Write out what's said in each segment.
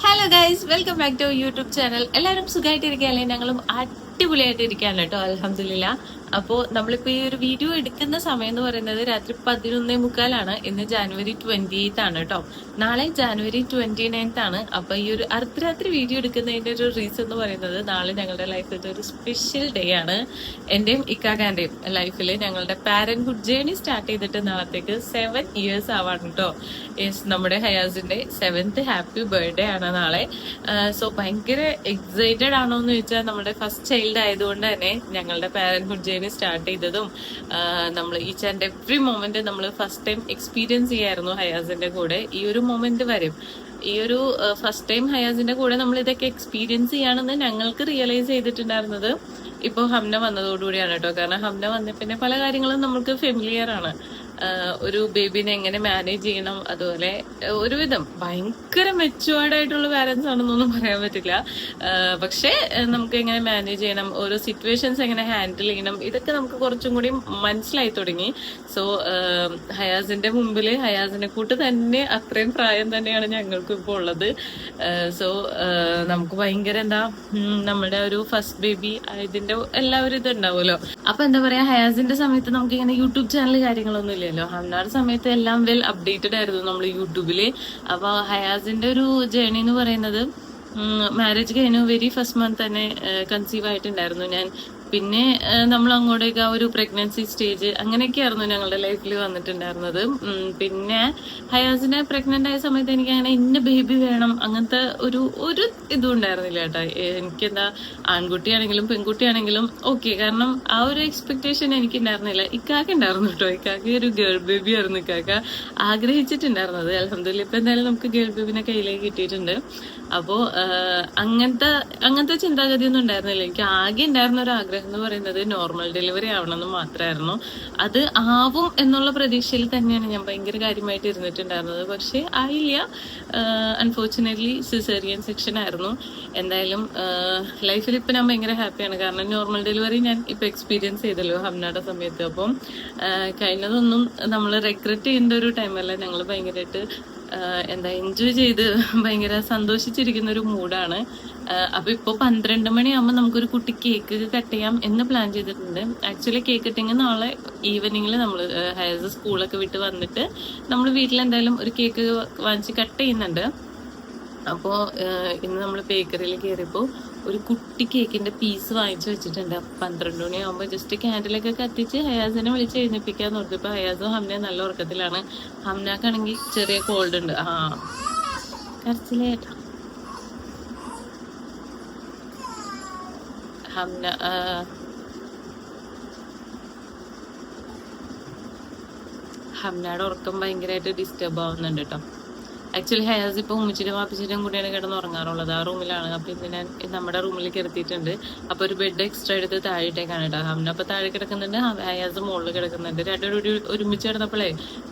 Hello guys welcome back to YouTube channel എല്ലാവരും സുഖമായിട്ടിരിക്കുകയല്ലേ? ഞങ്ങളും അടിപൊളിയായിട്ട് ഇരിക്കുകയാണ് കേട്ടോ അലഹമില്ല അപ്പോൾ നമ്മളിപ്പോൾ ഈ ഒരു വീഡിയോ എടുക്കുന്ന സമയം എന്ന് പറയുന്നത് രാത്രി പതിനൊന്നേ മുക്കാലാണ്. ഇന്ന് ജാനുവരി ട്വന്റി എയ്ത്ത് ആണ് കേട്ടോ നാളെ ജാനുവരി ട്വന്റി നയൻത്ത് ആണ്. അപ്പോൾ ഈ ഒരു അർദ്ധരാത്രി വീഡിയോ എടുക്കുന്നതിന്റെ ഒരു റീസൺ എന്ന് പറയുന്നത് നാളെ ഞങ്ങളുടെ ലൈഫിൽ ഒരു സ്പെഷ്യൽ ഡേ ആണ്. എന്റെയും ഇക്കാഖാന്റെയും ലൈഫിൽ ഞങ്ങളുടെ പാരന്റ്ഹുഡ് ജേണി സ്റ്റാർട്ട് ചെയ്തിട്ട് നാളത്തേക്ക് സെവൻ ഇയേഴ്സ് ആവാണ് കേട്ടോ യെസ് നമ്മുടെ ഹയാസിന്റെ സെവൻത്ത് ഹാപ്പി ബർത്ത്ഡേ ആണ് നാളെ. സോ ഭയങ്കര എക്സൈറ്റഡ് ആണോ എന്ന് ചോദിച്ചാൽ നമ്മുടെ ഫസ്റ്റ് ചൈൽഡ് ആയതുകൊണ്ട് തന്നെ ഞങ്ങളുടെ പാരന്റ്ഹുഡ് ജേണി സ്റ്റാർട്ട് ചെയ്തതും നമ്മൾ ഈച്ച് ആൻഡ് എവറി മൊമെന്റ് നമ്മൾ ഫസ്റ്റ് ടൈം എക്സ്പീരിയൻസ് ചെയ്യായിരുന്നു ഹയാസിന്റെ കൂടെ. ഈ ഒരു മൊമെന്റ് വരും ഈ ഒരു ഫസ്റ്റ് ടൈം ഹയാസിന്റെ കൂടെ നമ്മൾ ഇതൊക്കെ എക്സ്പീരിയൻസ് ചെയ്യാണെന്ന് ഞങ്ങൾക്ക് റിയലൈസ് ചെയ്തിട്ടുണ്ടായിരുന്നത് ഇപ്പോൾ ഹംന വന്നതോടുകൂടിയാണ് കേട്ടോ. കാരണം ഹംന വന്ന പിന്നെ പല കാര്യങ്ങളും നമുക്ക് ഫെമിലിയർ ആണ്. ഒരു ബേബിനെ എങ്ങനെ മാനേജ് ചെയ്യണം അതുപോലെ ഒരുവിധം. ഭയങ്കര മെച്ചുവേർഡ് ആയിട്ടുള്ള പാരന്റ്സ് ആണെന്നൊന്നും പറയാൻ പറ്റില്ല. പക്ഷെ നമുക്ക് എങ്ങനെ മാനേജ് ചെയ്യണം ഓരോ സിറ്റുവേഷൻസ് എങ്ങനെ ഹാൻഡിൽ ചെയ്യണം ഇതൊക്കെ നമുക്ക് കുറച്ചും കൂടി മനസ്സിലായി തുടങ്ങി. സോ ഹയാസിന്റെ മുമ്പിൽ ഹയാസിനെ കൂട്ട് തന്നെ അത്രയും പ്രായം തന്നെയാണ് ഞങ്ങൾക്ക് ഇപ്പോൾ ഉള്ളത്. സോ നമുക്ക് ഭയങ്കര എന്താ നമ്മുടെ ഒരു ഫസ്റ്റ് ബേബി ആയതിന്റെ എല്ലാവരും ഇത് ഉണ്ടാവുമല്ലോ അപ്പൊ എന്താ പറയാ ഹയാസിന്റെ സമയത്ത് നമുക്ക് ഇങ്ങനെ യൂട്യൂബ് ചാനൽ കാര്യങ്ങളൊന്നും ഇല്ലല്ലോ ഹംനാട് സമയത്ത് എല്ലാം വെൽ അപ്ഡേറ്റഡ് ആയിരുന്നു നമ്മൾ യൂട്യൂബിൽ. അപ്പൊ ഹയാസിന്റെ ഒരു ജേണി എന്ന് പറയുന്നത് മാരേജ് കഴിഞ്ഞു വെരി ഫസ്റ്റ് മന്ത് തന്നെ കൺസീവ് ആയിട്ടുണ്ടായിരുന്നു ഞാൻ. പിന്നെ നമ്മൾ അങ്ങോട്ടേക്ക് ആ ഒരു പ്രഗ്നൻസി സ്റ്റേജ് അങ്ങനെയൊക്കെയായിരുന്നു ഞങ്ങളുടെ ലൈഫിൽ വന്നിട്ടുണ്ടായിരുന്നത്. പിന്നെ ഹയാസിനെ പ്രഗ്നന്റ് ആയ സമയത്ത് എനിക്ക് അങ്ങനെ ഇന്ന ബേബി വേണം അങ്ങനത്തെ ഒരു ഒരു ഇതും ഉണ്ടായിരുന്നില്ല കേട്ടോ. എനിക്കെന്താ ആൺകുട്ടിയാണെങ്കിലും പെൺകുട്ടിയാണെങ്കിലും ഓക്കെ കാരണം ആ ഒരു എക്സ്പെക്ടേഷൻ എനിക്ക് ഉണ്ടായിരുന്നില്ല ഇക്കാക്ക ഉണ്ടായിരുന്നു കേട്ടോ. ഇക്കാക്ക ഒരു ഗേൾ ബേബി ആയിരുന്നു ഇക്കാക്ക ആഗ്രഹിച്ചിട്ടുണ്ടായിരുന്നത്. അലഹമ്മദില്ല ഇപ്പൊ എന്തായാലും നമുക്ക് ഗേൾ ബേബിനെ കയ്യിലേക്ക് കിട്ടിയിട്ടുണ്ട്. അപ്പോ അങ്ങനത്തെ അങ്ങനത്തെ ചിന്താഗതി ഒന്നും ഉണ്ടായിരുന്നില്ല. എനിക്ക് ആകെ ഉണ്ടായിരുന്ന ഒരു ആഗ്രഹം എന്ന് പറയുന്നത് നോർമൽ ഡെലിവറി ആവണം ആവണമെന്ന് മാത്രമായിരുന്നു അത് ആവും എന്നുള്ള പ്രതീക്ഷയിൽ തന്നെയാണ് ഞാൻ ഭയങ്കര കാര്യമായിട്ട് ഇരുന്നിട്ടുണ്ടായിരുന്നത്. പക്ഷേ ആയില്ല. അൺഫോർച്ചുനേറ്റ്ലി സിസേറിയൻ സെക്ഷൻ ആയിരുന്നു. എന്തായാലും ലൈഫിൽ ഇപ്പം ഞാൻ ഭയങ്കര ഹാപ്പിയാണ് കാരണം നോർമൽ ഡെലിവറി ഞാൻ ഇപ്പം എക്സ്പീരിയൻസ് ചെയ്തല്ലോ ഹംനാടെ സമയത്ത്. അപ്പം കഴിഞ്ഞതൊന്നും നമ്മൾ റെഗ്രറ്റ് ചെയ്യേണ്ട ഒരു ടൈമല്ല ഞങ്ങൾ ഭയങ്കരമായിട്ട് എന്താ എൻജോയ് ചെയ്ത് ഭയങ്കര സന്തോഷിച്ചിരിക്കുന്ന ഒരു മൂഡാണ് അപ്പൊ ഇപ്പൊ പന്ത്രണ്ട് മണിയാകുമ്പോൾ നമുക്കൊരു കുട്ടി കേക്ക് കട്ട് ചെയ്യാം എന്ന് പ്ലാൻ ചെയ്തിട്ടുണ്ട്. ആക്ച്വലി കേക്ക് കട്ടിങ് നാളെ ഈവനിങ്ങിൽ നമ്മൾ ഹയർ സ്കൂളൊക്കെ വിട്ട് വന്നിട്ട് നമ്മൾ വീട്ടിൽ എന്തായാലും ഒരു കേക്ക് വാങ്ങിച്ച് കട്ട് ചെയ്യുന്നുണ്ട്. അപ്പോൾ ഇന്ന് നമ്മൾ ബേക്കറിയിൽ കയറിയപ്പോൾ ഒരു കുട്ടി കേക്കിന്റെ പീസ് വാങ്ങിച്ചു വെച്ചിട്ടുണ്ട്. പന്ത്രണ്ട് മണിയാകുമ്പോൾ ജസ്റ്റ് ക്യാൻഡിലൊക്കെ കത്തിച്ച് ഹയാസിനെ വിളിച്ച് എഴുന്നേപ്പിക്കാൻ നോക്കി. ഇപ്പൊ ഹയാസും ഹംന നല്ല ഉറക്കത്തിലാണ്. ഹംനാക്കാണെങ്കിൽ ചെറിയ കോൾഡ് ഉണ്ട്. ആ. കരച്ചിലേട്ടാ ഹംന ഹംനയുടെ ഉറക്കം ഭയങ്കരമായിട്ട് ഡിസ്റ്റർബ് ആവുന്നുണ്ട് കേട്ടോ. ആക്ച്വലി ഹയാസ് ഇപ്പൊ ഉമ്മിച്ചിട്ടും വാപ്പിച്ചിട്ടും കൂടിയാണ് കിടന്ന് ഉറങ്ങാറുള്ളത് ആ റൂമിലാണ്. അപ്പൊ ഇന്ന് ഞാൻ നമ്മുടെ റൂമിലേക്ക് എത്തിയിട്ടുണ്ട് അപ്പൊ ഒരു ബെഡ് എക്സ്ട്രാ എടുത്ത് താഴേട്ടേക്കാണ് കേട്ടോ. ഹംന അപ്പൊ താഴെ കിടക്കുന്നുണ്ട്. ഹയാസ് മുകളിൽ കിടക്കുന്നുണ്ട്. രണ്ടുപേരും ഒരു ഒരുമിച്ച് കിടന്നപ്പോഴേ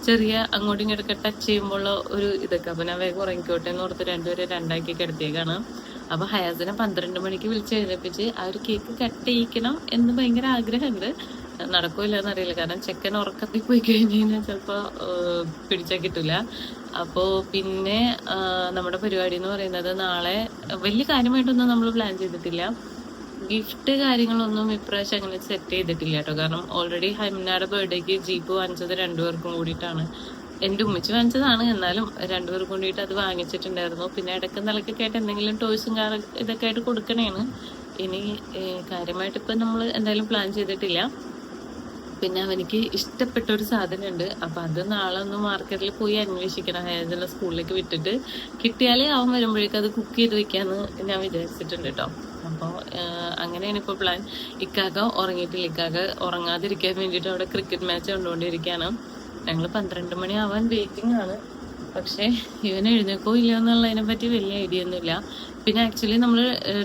ചെറിയ അങ്ങോട്ടും ഇങ്ങോട്ടൊക്കെ ടച്ച് ചെയ്യുമ്പോൾ ഒരു ഇതൊക്കെ. അപ്പൊ ഞാൻ വേഗം ഉറങ്ങിക്കോട്ടെ എന്ന് ഓർത്ത് രണ്ടുപേരെ രണ്ടാക്കി കിടത്തിയേക്കാണ്. അപ്പൊ ഹയാസിനെ പന്ത്രണ്ട് മണിക്ക് വിളിച്ച് എഴുന്നേപ്പിച്ച് ആ ഒരു കേക്ക് കട്ട് ചെയ്യിക്കണം എന്ന് ഭയങ്കര ആഗ്രഹമുണ്ട്. നടക്കൂല എന്നറിയില്ല കാരണം ചെക്കൻ ഉറക്കത്തിൽ പോയി കഴിഞ്ഞ് കഴിഞ്ഞാൽ ചിലപ്പോ ഏഹ്, പിടിച്ചാൽ കിട്ടില്ല അപ്പോ പിന്നെ നമ്മുടെ പരിപാടി എന്ന് പറയുന്നത് നാളെ വലിയ കാര്യമായിട്ടൊന്നും നമ്മൾ പ്ലാൻ ചെയ്തിട്ടില്ല. ഗിഫ്റ്റ് കാര്യങ്ങളൊന്നും ഇപ്രാവശ്യം അങ്ങനെ സെറ്റ് ചെയ്തിട്ടില്ല കേട്ടോ. കാരണം ഓൾറെഡി ഹൈമിനാടെ ബർത്ത്ഡേക്ക് ജീപ്പ് വാങ്ങിച്ചത് രണ്ടുപേർക്കും കൂടിയിട്ടാണ്. എന്റെ ഉമ്മച്ചി വാങ്ങിച്ചതാണ്. എന്നാലും രണ്ടുപേർക്കും കൂടിയിട്ട് അത് വാങ്ങിച്ചിട്ടുണ്ടായിരുന്നു. പിന്നെ ഇടയ്ക്ക് നിലക്കൊക്കെ ആയിട്ട് എന്തെങ്കിലും ടോയ്സും കാർ ഇതൊക്കെ ആയിട്ട് കൊടുക്കണേണ്. ഇനി കാര്യമായിട്ട് ഇപ്പം നമ്മൾ എന്തായാലും പ്ലാൻ ചെയ്തിട്ടില്ല. പിന്നെ അവനിക്ക് ഇഷ്ടപ്പെട്ട ഒരു സാധനമുണ്ട് അപ്പൊ അത് നാളെ ഒന്ന് മാർക്കറ്റിൽ പോയി അന്വേഷിക്കണം. ഹേജല സ്കൂളിലേക്ക് വിട്ടിട്ട് കിട്ടിയാലേ അവൻ വരുമ്പോഴേക്കും അത് കുക്ക് ചെയ്ത് വെക്കാന്ന് ഞാൻ വിചാരിച്ചിട്ടുണ്ട് കേട്ടോ അപ്പോൾ അങ്ങനെയാണ് ഇപ്പോൾ പ്ലാൻ ഇക്കാക്ക ഉറങ്ങിയിട്ടില്ല. ഇക്കാക്ക ഉറങ്ങാതിരിക്കാൻ വേണ്ടിയിട്ട് അവിടെ ക്രിക്കറ്റ് മാച്ച് കണ്ടുകൊണ്ടിരിക്കുകയാണ്. ഞങ്ങൾ പന്ത്രണ്ട് മണിയാവാൻ വെയിറ്റിംഗ് ആണ്. പക്ഷേ ഇവൻ എഴുന്നേക്കോ ഇല്ലയോ എന്നുള്ളതിനെ പറ്റി വലിയ ഐഡിയ ഒന്നുമില്ല. പിന്നെ ആക്ച്വലി നമ്മൾ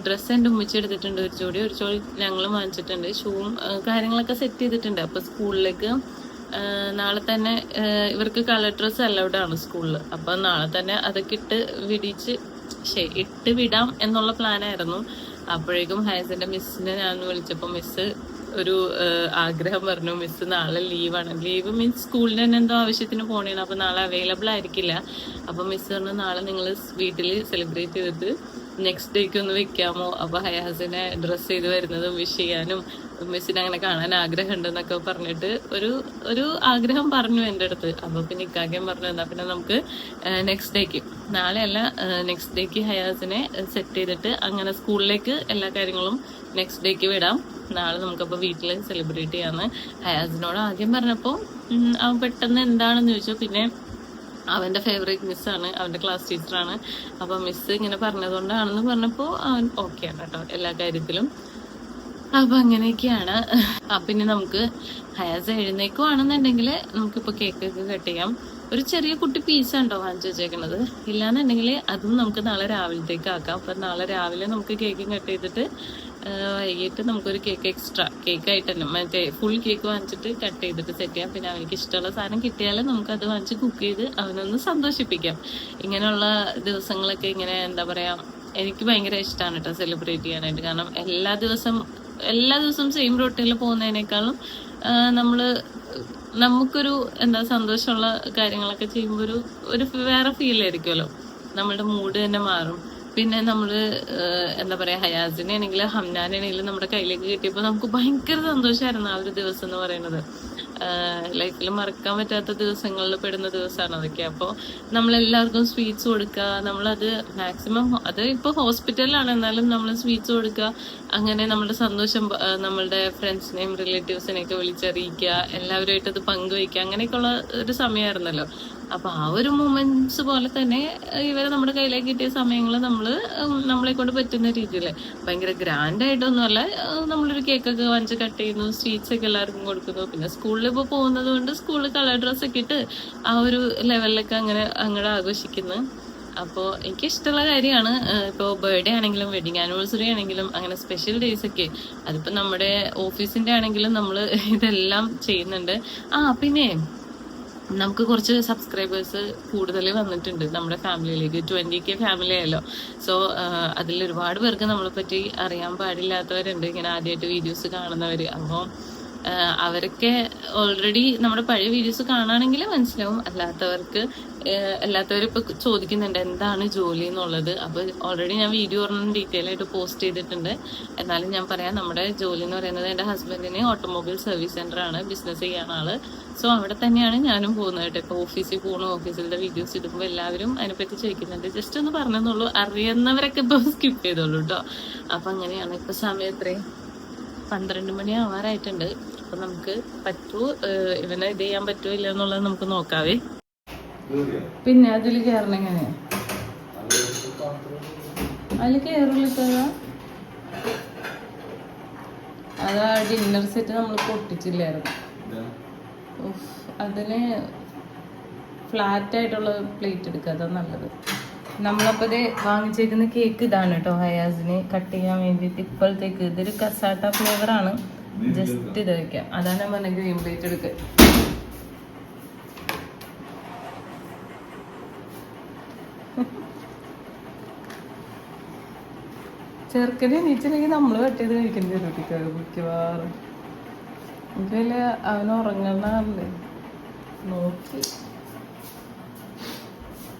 ഡ്രസ്സ് എന്റെ ഉമ്മിച്ച് എടുത്തിട്ടുണ്ട്. ഒരു ജോഡി ഒരു ജോഡി ഞങ്ങൾ വാങ്ങിച്ചിട്ടുണ്ട്. ഷൂവും കാര്യങ്ങളൊക്കെ സെറ്റ് ചെയ്തിട്ടുണ്ട്. അപ്പോൾ സ്കൂളിലേക്ക് നാളെ തന്നെ ഇവർക്ക് കളർ ഡ്രസ്സ് അലൗഡ് ആണ് സ്കൂളിൽ അപ്പം നാളെ തന്നെ അതൊക്കെ ഇട്ട് വിടിച്ച് ശരി ഇട്ട് വിടാം എന്നുള്ള പ്ലാനായിരുന്നു അപ്പോഴേക്കും ഹയസിന്റെ മിസ്സിനെ ഞാൻ വിളിച്ചപ്പോൾ മിസ് ഒരു ആഗ്രഹം പറഞ്ഞു മിസ് നാളെ ലീവാണ് ലീവ് മീൻസ് സ്കൂളിൽ തന്നെ എന്തോ ആവശ്യത്തിന് പോണേണ്. അപ്പൊ നാളെ അവൈലബിൾ ആയിരിക്കില്ല. അപ്പൊ മിസ് പറഞ്ഞു നാളെ നിങ്ങൾ വീട്ടിൽ സെലിബ്രേറ്റ് ചെയ്തിട്ട് നെക്സ്റ്റ് ഡേക്ക് ഒന്ന് വെക്കാമോ? അപ്പൊ ഹയാസിനെ ഡ്രസ്സ് ചെയ്ത് വരുന്നതും വിഷ് ചെയ്യാനും മിസ്സിനെ അങ്ങനെ കാണാൻ ആഗ്രഹം ഉണ്ടെന്നൊക്കെ പറഞ്ഞിട്ട് ഒരു ഒരു ആഗ്രഹം പറഞ്ഞു എന്റെ അടുത്ത്. അപ്പൊ പിന്നെ ഇക്കാഗ്യം പറഞ്ഞു എന്നാ പിന്നെ നമുക്ക് നെക്സ്റ്റ് ഡേക്ക് നാളെ അല്ല നെക്സ്റ്റ് ഡേക്ക് ഹയാസിനെ സെറ്റ് ചെയ്തിട്ട് അങ്ങനെ സ്കൂളിലേക്ക് എല്ലാ കാര്യങ്ങളും നെക്സ്റ്റ് ഡേക്ക് വിടാം. നാളെ നമുക്കപ്പോൾ വീട്ടിൽ സെലിബ്രേറ്റ് ചെയ്യാന്ന്. ഹയാസിനോട് ആദ്യം പറഞ്ഞപ്പോൾ അവൻ പെട്ടെന്ന് എന്താണെന്ന് ചോദിച്ചു. പിന്നെ അവന്റെ ഫേവറേറ്റ് മിസ്സാണ് അവന്റെ ക്ലാസ് ടീച്ചറാണ് അപ്പോൾ മിസ് ഇങ്ങനെ പറഞ്ഞതുകൊണ്ടാണെന്ന് പറഞ്ഞപ്പോൾ അവൻ ഓക്കെ ആണ് കേട്ടോ എല്ലാ കാര്യത്തിലും. അപ്പം അങ്ങനെയൊക്കെയാണ്. ആ പിന്നെ നമുക്ക് ഹയാസ് എഴുന്നേക്കുവാണെന്നുണ്ടെങ്കിൽ നമുക്കിപ്പോൾ കേക്ക് കട്ട് ചെയ്യാം. ഒരു ചെറിയ കുട്ടി പീസാണ്ടോ വാങ്ങിച്ചു വെച്ചേക്കണത്. ഇല്ലാന്നുണ്ടെങ്കിൽ അതും നമുക്ക് നാളെ രാവിലത്തേക്ക് ആക്കാം. അപ്പം നാളെ രാവിലെ നമുക്ക് കേക്കും കട്ട് ചെയ്തിട്ട് വൈകിട്ട് നമുക്കൊരു കേക്ക് എക്സ്ട്രാ കേക്ക് ആയിട്ട് തന്നെ മറ്റേ ഫുൾ കേക്ക് വാങ്ങിച്ചിട്ട് കട്ട് ചെയ്തിട്ട് സെറ്റ് ചെയ്യാം. പിന്നെ അവനിക്ക് ഇഷ്ടമുള്ള സാധനം കിട്ടിയാൽ അത് വാങ്ങിച്ച് കുക്ക് ചെയ്ത് അവനൊന്ന് സന്തോഷിപ്പിക്കാം. ഇങ്ങനെയുള്ള ദിവസങ്ങളൊക്കെ ഇങ്ങനെ എന്താ പറയാ എനിക്ക് ഭയങ്കര ഇഷ്ടമാണ് കേട്ടോ സെലിബ്രേറ്റ് ചെയ്യാനായിട്ട്. കാരണം എല്ലാ ദിവസം എല്ലാ ദിവസവും സെയിം റൊട്ടീനിൽ പോകുന്നതിനേക്കാളും നമ്മൾ നമുക്കൊരു എന്താ സന്തോഷമുള്ള കാര്യങ്ങളൊക്കെ ചെയ്യുമ്പോൾ ഒരു ഒരു വേറെ ഫീൽ ആയിരിക്കുമല്ലോ നമ്മളുടെ മൂഡ് തന്നെ മാറും. പിന്നെ നമ്മൾ എന്താ പറയാ ഹയാസിനെ ആണെങ്കിലും ഹംനാനാണെങ്കിലും നമ്മുടെ കയ്യിലേക്ക് കിട്ടിയപ്പോൾ നമുക്ക് ഭയങ്കര സന്തോഷമായിരുന്നു ആ ഒരു ദിവസം എന്ന് പറയുന്നത്. ലൈഫിൽ മറക്കാൻ പറ്റാത്ത ദിവസങ്ങളിൽ പെടുന്ന ദിവസമാണ് അതൊക്കെ. അപ്പോൾ നമ്മളെല്ലാവർക്കും സ്വീറ്റ്സ് കൊടുക്കുക നമ്മളത് മാക്സിമം അത് ഇപ്പോൾ ഹോസ്പിറ്റലിലാണ്. എന്നാലും നമ്മൾ സ്വീറ്റ്സ് കൊടുക്കുക അങ്ങനെ നമ്മുടെ സന്തോഷം നമ്മളുടെ ഫ്രണ്ട്സിനെയും റിലേറ്റീവ്സിനെയൊക്കെ വിളിച്ചറിയിക്കുക എല്ലാവരുമായിട്ട് അത് പങ്കുവയ്ക്കുക അങ്ങനെയൊക്കെയുള്ള ഒരു സമയമായിരുന്നല്ലോ. അപ്പൊ ആ ഒരു മൂമെന്റ്സ് പോലെ തന്നെ ഇവരെ നമ്മുടെ കയ്യിലേക്ക് കിട്ടിയ സമയങ്ങൾ നമ്മൾ നമ്മളെ കൊണ്ട് പറ്റുന്ന രീതിയിൽ ഭയങ്കര ഗ്രാൻഡ് ആയിട്ടൊന്നുമല്ല നമ്മളൊരു കേക്കൊക്കെ വാങ്ങിച്ച് കട്ട് ചെയ്യുന്നു സ്വീറ്റ്സ് ഒക്കെ എല്ലാവർക്കും കൊടുക്കുന്നു. പിന്നെ സ്കൂളിൽ ഇപ്പോൾ പോകുന്നത് കൊണ്ട് സ്കൂളിൽ കളർ ഡ്രസ്സ് ഒക്കെ ഇട്ട് ആ ഒരു ലെവലിലൊക്കെ അങ്ങനെ അങ്ങോട്ട് ആഘോഷിക്കുന്നു. അപ്പോൾ എനിക്ക് ഇഷ്ടമുള്ള കാര്യമാണ് ഇപ്പോൾ ബർത്ത്ഡേ ആണെങ്കിലും വെഡിങ് ആനിവേഴ്സറി ആണെങ്കിലും അങ്ങനെ സ്പെഷ്യൽ ഡേയ്സ് ഒക്കെ. അതിപ്പോൾ നമ്മുടെ ഓഫീസിന്റെ ആണെങ്കിലും നമ്മൾ ഇതെല്ലാം ചെയ്യുന്നുണ്ട്. ആ പിന്നെ നമുക്ക് കുറച്ച് സബ്സ്ക്രൈബേഴ്സ് കൂടുതൽ വന്നിട്ടുണ്ട്. നമ്മുടെ ഫാമിലിയിലേക്ക്. ട്വന്റി കെ ഫാമിലി ആയല്ലോ. സോ അതിൽ ഒരുപാട് പേർക്ക് നമ്മളെ പറ്റി അറിയാൻ പാടില്ലാത്തവരുണ്ട്. ഇങ്ങനെ ആദ്യമായിട്ട് വീഡിയോസ് കാണുന്നവർ അപ്പോൾ അവരൊക്കെ ഓൾറെഡി നമ്മുടെ പഴയ വീഡിയോസ് കാണുകയാണെങ്കിൽ മനസ്സിലാവും. അല്ലാത്തവർക്ക് ആഹ് ഇപ്പൊ ചോദിക്കുന്നുണ്ട് എന്താണ് ജോലി എന്നുള്ളത്? അപ്പോൾ ഓൾറെഡി ഞാൻ വീഡിയോ ഒരെണ്ണം ഡീറ്റെയിൽ ആയിട്ട് പോസ്റ്റ് ചെയ്തിട്ടുണ്ട്. എന്നാലും ഞാൻ പറയാം നമ്മുടെ ജോലി എന്ന് പറയുന്നത് എന്റെ ഹസ്ബൻഡിന് ഓട്ടോമൊബൈൽ സർവീസ് സെന്റർ ആണ് ബിസിനസ് ചെയ്യാൻ ആൾ. സോ അവിടെ തന്നെയാണ് ഞാനും പോകുന്നത് കേട്ടോ. ഇപ്പോൾ ഓഫീസിൽ പോകണു ഓഫീസിലെ വീഡിയോസ് ഇടുമ്പോൾ എല്ലാവരും അതിനെപ്പറ്റി ചോദിക്കുന്നുണ്ട്. ജസ്റ്റ് ഒന്ന് പറഞ്ഞെന്നുള്ളൂ അറിയുന്നവരൊക്കെ ഇപ്പോൾ സ്കിപ്പ് ചെയ്തോളൂ കേട്ടോ അപ്പം അങ്ങനെയാണ് ഇപ്പോൾ സമയം എത്രയും പന്ത്രണ്ട് മണി ആവാറായിട്ടുണ്ട്. അപ്പം നമുക്ക് പറ്റുമോ ഏഹ് ഇവനെ ഇത് ചെയ്യാൻ പറ്റുമോ ഇല്ല എന്നുള്ളത് നമുക്ക് നോക്കാവേ. പിന്നെ അതിൽ കയറണം എങ്ങനെ അതിൽ കയറില്ല അതാ. ഡിന്നർ സെറ്റ് നമ്മൾ പൊട്ടിച്ചില്ലായിരുന്നു. അതിന് ഫ്ലാറ്റ് ആയിട്ടുള്ള പ്ലേറ്റ് എടുക്കുക അതാ നല്ലത്. നമ്മളപ്പോൾ ഇത് വാങ്ങിച്ചേക്കുന്ന കേക്ക് ഇതാണ് കേട്ടോ ഹയാസിന് കട്ട് ചെയ്യാൻ വേണ്ടിയിട്ട് ഇപ്പോഴത്തേക്ക്. ഇതൊരു കസാട്ട ഫ്ലേവർ ആണ്. ജസ്റ്റ് ഇത് വയ്ക്കാം അതാണ് നമ്മൾ പറഞ്ഞ ഗ്രീൻ പ്ലേറ്റ് എടുക്കുക ചെറുക്കനെ എണീച്ചില്ലെങ്കിൽ നമ്മൾ വെട്ടിയത് കഴിക്കേണ്ടി വരും കുട്ടിക്കാർ മിക്കവാറും. എനിക്ക് വലിയ അവൻ ഉറങ്ങണല്ലേ നോക്കി.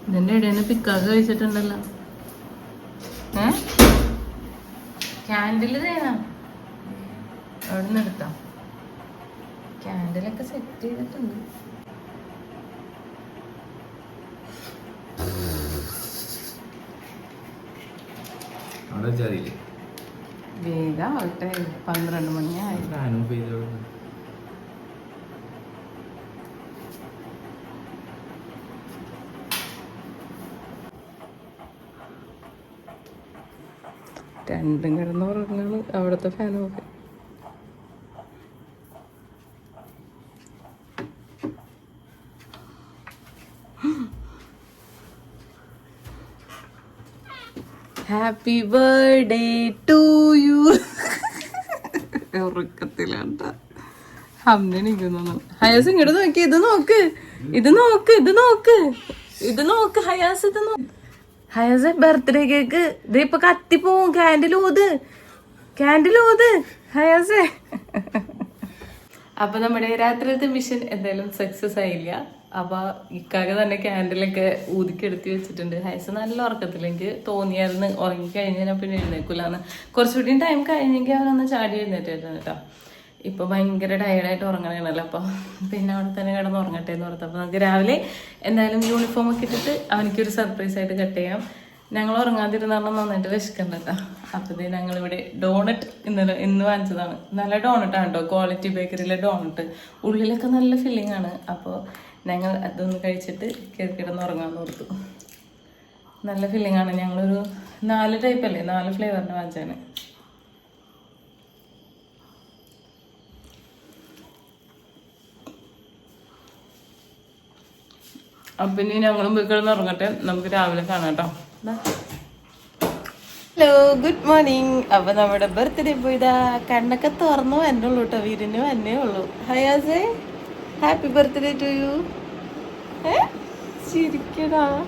ഇതിന്റെ ഇടയിൽ പിക്കാക്ക് കഴിച്ചിട്ടുണ്ടല്ലോ. ഏ? ക്യാൻഡിൽ തേനാ അവിടെ നിന്ന് എടുത്താം ക്യാൻഡിലൊക്കെ സെറ്റ് ചെയ്തിട്ടുണ്ട്. അവിടെ വെച്ചറിയില്ലേ വേഗം ആവട്ടെ പന്ത്രണ്ട് മണിയായി. ഫാനും പെയ്തോ രണ്ടും കിടന്നുറങ്ങാണ് അവിടുത്തെ fan off happy birthday to you ഉറക്കത്തിലാണ്ട. ഹമ്മണിക്കുന്നു ഹയാസ് ഇങ്ങോട്ട് നോക്കി ഇത് നോക്ക്. ഇത് നോക്ക് ഇത് നോക്ക്. ഇത് നോക്ക് ഹയാസ് ഇത് നോക്ക്. ഹയാസ് ബർത്ത്ഡേ കേക്ക് ഇത് ഇപ്പൊ കത്തിപ്പോവും ക്യാൻഡിൽ ഊത് ക്യാൻഡിൽ ഊത് ഹയാസേ. അപ്പൊ നമ്മുടെ രാത്രിയിലത്തെ മിഷൻ എന്തായാലും സക്സസ് ആയില്ല. അപ്പൊ ഇക്കാക തന്നെ ക്യാൻഡിലൊക്കെ ഊതിക്കെടുത്തി വെച്ചിട്ടുണ്ട്. ഹൈസ് നല്ല ഉറക്കത്തിൽ എനിക്ക് തോന്നിയായിരുന്നു. ഉറങ്ങി കഴിഞ്ഞാൽ പിന്നെ എഴുന്നേക്കൂലെന്ന് കുറച്ചുകൂടി ടൈം കഴിഞ്ഞെങ്കിൽ അവനൊന്ന് ചാടി എഴുന്നേറ്റായിരുന്നു കേട്ടോ. ഇപ്പൊ ഭയങ്കര ടയർഡായിട്ട് ഉറങ്ങണേണല്ലോ അപ്പൊ പിന്നെ അവിടെ തന്നെ കിടന്ന് ഉറങ്ങട്ടെ എന്ന് ഓർത്ത്. അപ്പൊ നമുക്ക് രാവിലെ എന്തായാലും യൂണിഫോം ഒക്കെ ഇട്ടിട്ട് അവനിക്കൊരു സർപ്രൈസ് ആയിട്ട് കട്ട് ചെയ്യാം. ഞങ്ങൾ ഉറങ്ങാതിരുന്നാണ് നന്നായിട്ട് വിശക്കണ്ട അപ്പൊ അപ്പത്തേ ഞങ്ങളിവിടെ ഡോണറ്റ് ഇന്നലെ ഇന്ന് വാങ്ങിച്ചതാണ്. നല്ല ഡോണറ്റ് ആണ് കേട്ടോ. ക്വാളിറ്റി ബേക്കറിയിലെ ഡോണറ്റ് ഉള്ളിലൊക്കെ നല്ല ഫില്ലിംഗ് ആണ്. അപ്പോൾ ഞങ്ങൾ അതൊന്ന് കഴിച്ചിട്ട് കിടന്ന് ഉറങ്ങാമെന്ന് ഓർത്തു. നല്ല ഫീലിംഗ് ആണ്. ഞങ്ങളൊരു നാല് ടൈപ്പ് അല്ലേ? നാല് ഫ്ലേവറിന് വാങ്ങിച്ചാണ് അപ്പം ഇനി ഞങ്ങളും പോയി കിടന്ന് ഉറങ്ങട്ടെ നമുക്ക് രാവിലെ കാണാം കേട്ടോ. ഹലോ ഗുഡ് മോർണിംഗ് അപ്പൊ നമ്മുടെ ബർത്ത്ഡേ പോയിതാ. കണ്ണൊക്കെ തുറന്നു വന്നുള്ളൂ കേട്ടോ വീടിന് വന്നേ ഉള്ളൂ. ഹയാസേ ഹാപ്പി ബർത്ത്ഡേ ടു യു ഏ? ചിരിക്കടാ.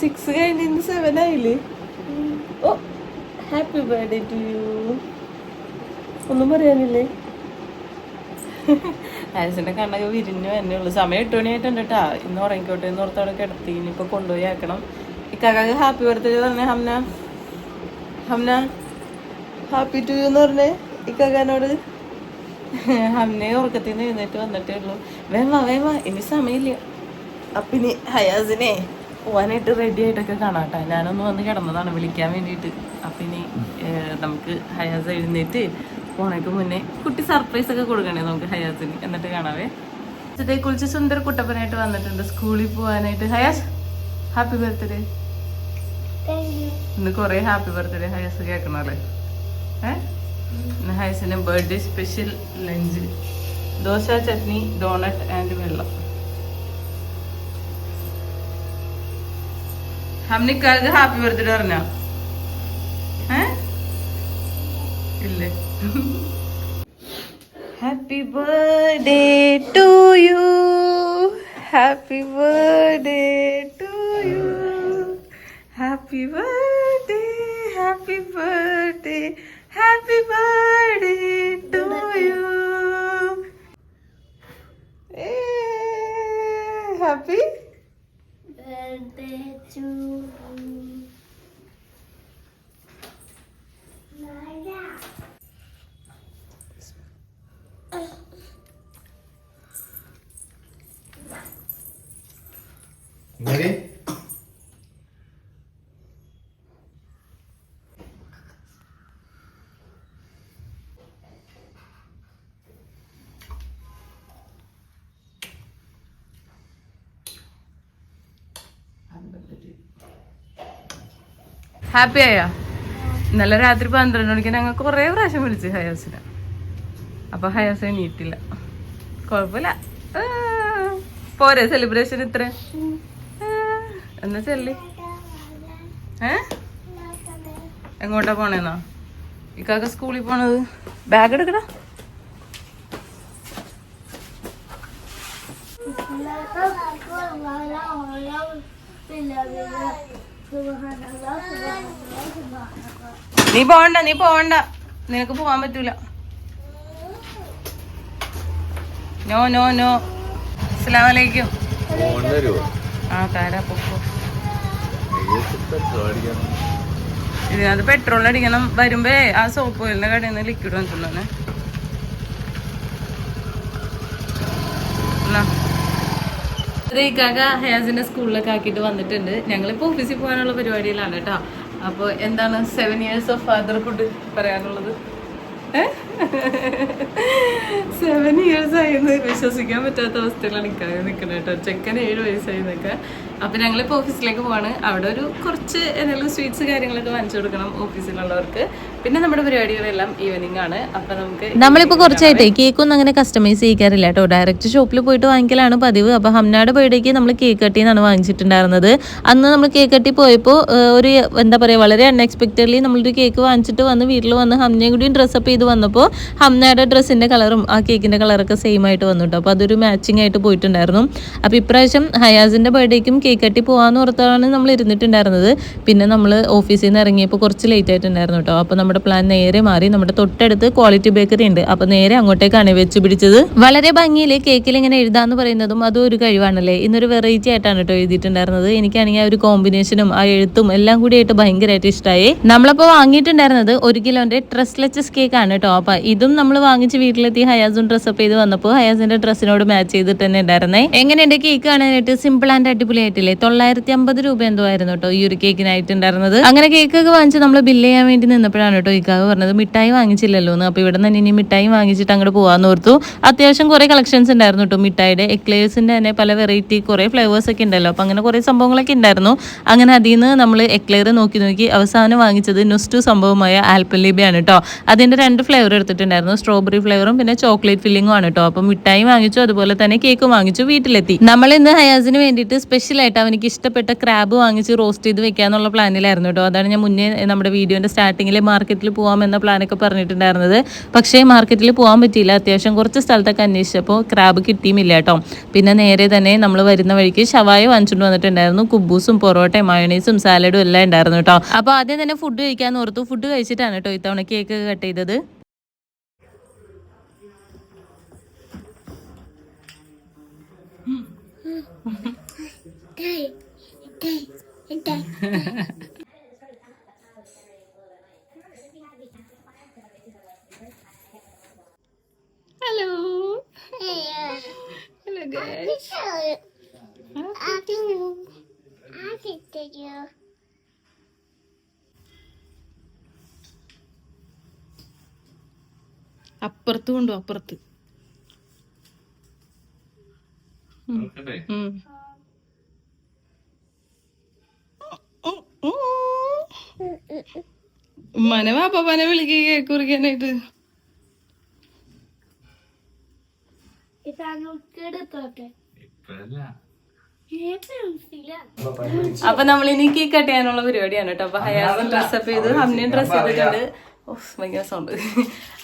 സിക്സ് കഴിഞ്ഞ് ഇന്ന് സെവൻ ആയില്ലേ? ഓ ഹാപ്പി ബർത്ത്ഡേ ടു യു ഒന്നും പറയാനില്ലേ? ആൻസിന്റെ കണ്ണൊക്കെ വിരിഞ്ഞു തന്നെ ഉള്ളു. സമയം എട്ട് മണിയായിട്ടുണ്ട് കേട്ടാ ഇന്ന് ഉറങ്ങിക്കോട്ടെ എന്ന് ഓർത്തോടെ കിടത്തി. ഇനിയിപ്പോ കൊണ്ടുപോയി ആക്കണം. ഇക്കാക്ക് ഹാപ്പി ബർത്ത്ഡേ പറഞ്ഞേ Hamna. Hamna. Happy to you എന്ന് പറഞ്ഞേ ഇക്കാക്കാനോട്. ഹംനെ ഉറക്കത്തിൽ നിന്ന് എഴുന്നേറ്റ് വന്നിട്ടേ ഉള്ളൂ. വേമ വേമ ഇനി സമയമില്ല. അപ്പൊ ഇനി ഹയാസിനെ പോവാനായിട്ട് റെഡി ആയിട്ടൊക്കെ കാണാട്ടെ. ഞാനൊന്ന് വന്ന് കിടന്നതാണ് വിളിക്കാൻ വേണ്ടിയിട്ട്. അപ്പൊ ഇനി ഏഹ്, നമുക്ക് ഹയാസ് എഴുന്നേറ്റ് പോണേക്ക് മുന്നേ കുട്ടി സർപ്രൈസ് ഒക്കെ കൊടുക്കണേ നമുക്ക് ഹയാസിന്. എന്നിട്ട് കാണാവേ. ഇതേ കുളിച്ച് സുന്ദര കുട്ടപ്പനായിട്ട് വന്നിട്ടുണ്ട്. സ്കൂളിൽ പോവാനായിട്ട്. ഹയാസ് ഹാപ്പി ബർത്ത്ഡേ ഇന്ന് കൊറേ ഹാപ്പി ബർത്ത്ഡേ ഹയാസ് കേൾക്കണല്ലേ ഏ? ഇന്ന് ഹയാസിന് birthday special lunch. Dosa chutney donut and വെള്ളം. ഹംനിക്കാക്ക് ഹാപ്പി ബർത്ത്ഡേ പറഞ്ഞോ? ഇല്ലേ? Happy birthday to you happy birthday to you happy birthday happy birthday happy birthday to you happy birthday to you. Happy ആയോ ഇന്നലെ രാത്രി പന്ത്രണ്ട് മണിക്ക് ഞങ്ങൾ കുറേ പ്രാവശ്യം വിളിച്ചു ഹയാസിനെ അപ്പൊ ഹയാസ് എണീറ്റില്ല കുഴപ്പമില്ല പോരെ സെലിബ്രേഷൻ ഇത്ര എന്നാ ചെല്ലി ഏ എങ്ങോട്ടാ പോണേന്നോ ഇക്കാക്ക സ്കൂളിൽ പോണത് ബാഗ് എടുക്കടാ നീ പോണ്ട നീ പോണ്ട നിനക്ക് പോവാൻ പറ്റൂല. No no no. അസ്സലാമലൈക്കും ആ താരാ പൊക്കോ ഇതിനകത്ത് പെട്രോൾ അടിക്കണം. വരുമ്പേ ആ സോപ്പ് ഓയിലിന്റെ കടയിൽ നിന്ന് ലിക്വിഡ് വന്നിട്ടുണ്ടോന്നെ. ഇക്കാക്ക ഹയാസിന്റെ സ്കൂളിലൊക്കെ ആക്കിയിട്ട് വന്നിട്ടുണ്ട്. ഞങ്ങളിപ്പോ ഓഫീസിൽ പോകാനുള്ള പരിപാടിയിലാണ് കേട്ടോ. അപ്പോൾ എന്താണ് സെവൻ ഇയേഴ്സ് ഓഫ് ഫാദർഹുഡ് പറയാനുള്ളത്? സെവൻ ഇയേഴ്സ് ആയെന്ന് വിശ്വസിക്കാൻ പറ്റാത്ത അവസ്ഥയിലാണ് നിൽക്കുന്നത് കേട്ടോ. ചെക്കൻ ഏഴ് വയസ്സായി അപ്പൊ ഞങ്ങളിപ്പോ ഓഫീസിലേക്ക് പോവാണ്. അവിടെ ഒരു കുറച്ച് എന്തെങ്കിലും സ്വീറ്റ്സ് കാര്യങ്ങളൊക്കെ വാങ്ങിച്ചു കൊടുക്കണം ഓഫീസിലുള്ളവർക്ക് പിന്നെ നമ്മുടെ പരിപാടികളെല്ലാം ഈവനിങ് ആണ്. അപ്പൊ നമുക്ക് നമ്മളിപ്പോൾ കുറച്ചായിട്ടേ കേക്കൊന്നും അങ്ങനെ കസ്റ്റമൈസ് ചെയ്യിക്കാറില്ല കേട്ടോ. ഡയറക്റ്റ് ഷോപ്പിൽ പോയിട്ട് വാങ്ങിക്കലാണ് പതിവ്. അപ്പോൾ ഹംനാട് ബർത്ത്ഡേക്ക് നമ്മൾ കേക്ക് കട്ടി എന്നാണ് വാങ്ങിച്ചിട്ടുണ്ടായിരുന്നത്. അന്ന് നമ്മൾ കേക്ക് കട്ടി പോയപ്പോൾ ഒരു എന്താ പറയുക വളരെ അൺഎക്സ്പെക്റ്റഡ്ലി നമ്മളൊരു കേക്ക് വാങ്ങിച്ചിട്ട് വന്ന് വീട്ടിൽ വന്ന് ഹംനയും കൂടിയും ഡ്രസ്സപ്പ് ചെയ്ത് വന്നപ്പോൾ ഹംനയുടെ ഡ്രസ്സിന്റെ കളറും ആ കേക്കിന്റെ കളറൊക്കെ സെയിം ആയിട്ട് വന്നു കേട്ടോ. അപ്പോൾ അതൊരു മാച്ചിങ് ആയിട്ട് പോയിട്ടുണ്ടായിരുന്നു. അപ്പോൾ ഇപ്രാവശ്യം ഹയാസിന്റെ ബർത്ത്ഡേക്കും കേക്ക് കട്ടി പോകാമെന്ന് ഓർത്താണ് നമ്മൾ ഇരുന്നിട്ടുണ്ടായിരുന്നത്. പിന്നെ നമ്മൾ ഓഫീസിൽ നിന്ന് ഇറങ്ങിയപ്പോൾ കുറച്ച് ലേറ്റ് ആയിട്ടുണ്ടായിരുന്നു കേട്ടോ. അപ്പോൾ നമ്മുടെ പ്ലാൻ നേരെ മാറി. നമ്മുടെ തൊട്ടടുത്ത് ക്വാളിറ്റി ബേക്കറി ഉണ്ട്. അപ്പോൾ നേരെ അങ്ങോട്ടേക്കാണ് വെച്ച് പിടിച്ചത്. വളരെ ഭംഗിയിൽ കേക്കിൽ ഇങ്ങനെ എഴുതാന്ന് പറയുന്നതും അതും ഒരു കഴിവാണല്ലേ? ഇന്നൊരു വെറൈറ്റി ആയിട്ടാണ് കേട്ടോ എഴുതിയിട്ടുണ്ടായിരുന്നത്. എനിക്കാണെങ്കിൽ ആ ഒരു കോമ്പിനേഷനും ആ എഴുത്തും എല്ലാം കൂടി ആയിട്ട് ഭയങ്കരമായിട്ട് ഇഷ്ടമായി നമ്മളപ്പോൾ വാങ്ങിയിട്ടുണ്ടായിരുന്നത് ഒരു കിലോന്റെ ഡ്രസ്ലെച്ചസ് കേക്ക് ആണ് കേട്ടോ. അപ്പോൾ ഇതും നമ്മൾ വാങ്ങിച്ച് വീട്ടിലെത്തി ഹയാസും ഡ്രസ്സപ്പ് ചെയ്ത് വന്നപ്പോൾ ഹയാസിന്റെ ഡ്രസ്സിനോട് മാച്ച് ചെയ്തിട്ട് തന്നെ ഉണ്ടായിരുന്നേ. എങ്ങനെയുണ്ട് കേക്ക് കാണാനായിട്ട് സിമ്പിൾ ആൻഡ് അടിപൊളിയായിട്ടില്ലേ തൊള്ളായിരത്തി അമ്പത് രൂപ എന്തോ ആയിരുന്നു കേട്ടോ ഈ ഒരു കേക്കിനായിട്ട് ഉണ്ടായിരുന്നത്. അങ്ങനെ കേക്ക് ഒക്കെ വാങ്ങിച്ച് നമ്മൾ ബില്ല് ചെയ്യാൻ വേണ്ടി നിന്നപ്പോഴാണ് കേട്ടോ ഇക്കാവ് പറഞ്ഞത്. മിഠായി വാങ്ങിച്ചില്ലല്ലോ എന്ന്. അപ്പൊ ഇവിടെ നിന്ന് ഇനി മിഠായി വാങ്ങിച്ചിട്ട് അങ്ങോട്ട് പോകാന്ന് ഓർത്തു. അത്യാവശ്യം കുറെ കളക്ഷൻസ് ഉണ്ടായിരുന്നു കേട്ടോ മിഠായിയുടെ. എക്ലേഴ്സിന്റെ തന്നെ പല വെറൈറ്റി കുറെ ഫ്ലേവേഴ്സ് ഒക്കെ ഉണ്ടല്ലോ. അപ്പൊ അങ്ങനെ കുറെ സംഭവങ്ങളൊക്കെ ഉണ്ടായിരുന്നു. അങ്ങനെ അതിൽ നിന്ന് നമ്മൾ എക്ലെയർ നോക്കി നോക്കി അവസാനം വാങ്ങിച്ചത് നുസ്റ്റു സംഭവമായ ആൽപ്പലിബയാണ് കേട്ടോ. അതിന്റെ രണ്ട് ഫ്ലേവർ എടുത്തിട്ടുണ്ടായിരുന്നു. സ്ട്രോബെറി ഫ്ലേവറും പിന്നെ ചോക്ലേറ്റ് ഫില്ലിങ്ങും ആണ് കേട്ടോ. അപ്പൊ മിഠായി വാങ്ങിച്ചു അതുപോലെ തന്നെ കേക്ക് വാങ്ങിച്ചു വീട്ടിലെത്തി. നമ്മൾ ഇന്ന് ഹയാസിന് വേണ്ടിയിട്ട് സ്പെഷ്യൽ ആയിട്ട് അവനിക്ക് ഇഷ്ടപ്പെട്ട ക്രാബ് വാങ്ങിച്ച് റോസ്റ്റ് ചെയ്ത് വെക്കാന്നുള്ള പ്ലാനിലായിരുന്നു കേട്ടോ. അതാണ് ഞാൻ മുന്നേ നമ്മുടെ വീഡിയോന്റെ സ്റ്റാർട്ടിങ്ങിൽ മാർക്കറ്റിൽ പോകാമെന്ന പ്ലാനൊക്കെ പറഞ്ഞിട്ടുണ്ടായിരുന്നത്. പക്ഷേ മാർക്കറ്റിൽ പോകാൻ പറ്റിയില്ല. അത്യാവശ്യം കുറച്ച് സ്ഥലത്തൊക്കെ അന്വേഷിച്ചപ്പോൾ ക്രാബ് കിട്ടിയുമില്ല കേട്ടോ. പിന്നെ നേരെ തന്നെ നമ്മൾ വരുന്ന വഴിക്ക് ഷവായ വാങ്ങിച്ചുകൊണ്ട് വന്നിട്ടുണ്ടായിരുന്നു. കുബൂസും പൊറോട്ടയും മയോണൈസും സാലഡും എല്ലാം ഉണ്ടായിരുന്നു കേട്ടോ. അപ്പോൾ ആദ്യം തന്നെ ഫുഡ് കഴിക്കാൻ ഓർത്തു. ഫുഡ് കഴിച്ചിട്ടാണ് കേട്ടോ ഇത്തവണ കേക്ക് കട്ട് ചെയ്തത്. day. Hello hello uh, you. അപ്പുറത്ത് കൊണ്ടു അപ്പുറത്ത് ഉം. ഉമ്മാനെ വാപ്പാനെ വിളിക്കുക കേക്ക് കുറിക്കാനായിട്ട്. അപ്പൊ നമ്മളിനി കേക്ക് കട്ട് ചെയ്യാനുള്ള പരിപാടിയാണ് കേട്ടോ. അപ്പൊ ഹയാസ് ഡ്രസ്സപ്പ് ചെയ്ത് അമ്മയും ഡ്രസ് ചെയ്തിട്ടുണ്ട്. ഓഹ് ഭയങ്കര സൗണ്ട്.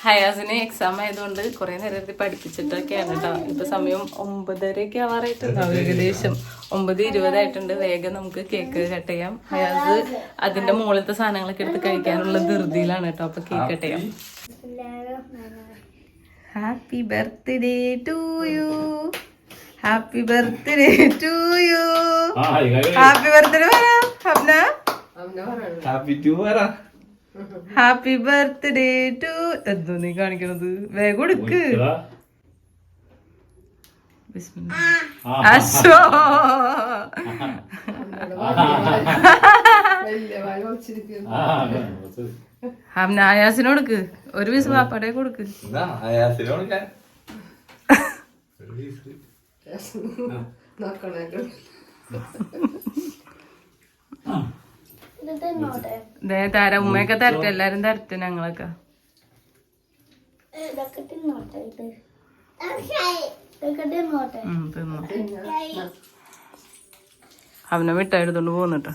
ഹയാസിന് എക്സാം ആയതുകൊണ്ട് കുറെ നേരത്തെ പഠിപ്പിച്ചിട്ടൊക്കെയാണ് കേട്ടോ ഇപ്പൊ സമയം ഒമ്പതരയൊക്കെ ആവാറായിട്ടുണ്ടാവും ഏകദേശം ഒമ്പത് ഇരുപതായിട്ടുണ്ട് വേഗം നമുക്ക് കേക്ക് കട്ട് ചെയ്യാം. ഹയാസ് അതിന്റെ മുകളിലത്തെ സാധനങ്ങളൊക്കെ എടുത്ത് കഴിക്കാനുള്ള ധൃതിയിലാണ് കേട്ടോ അപ്പൊ കേക്ക് കട്ട് ചെയ്യാം. Happy birthday to you happy birthday to you happy birthday പറയാം ഹബ്ന ഹാപ്പി ടു പറ ഹാപ്പി ബർത്ത്ഡേ ടു എന്തോ നീ കാണിക്കണത്? വേഗം എടുക്ക് ആയാസിന് കൊടുക്ക്. ഒരു പീസ് പാപ്പാടെ കൊടുക്ക്. എന്നാ തര. ഉമ്മയൊക്കെ തരട്ടെ. എല്ലാരും തരട്ടെ ഞങ്ങളൊക്കെ. ഇത്. അവനെ മിഠായി എടുത്തോണ്ട് പോന്നിട്ടോ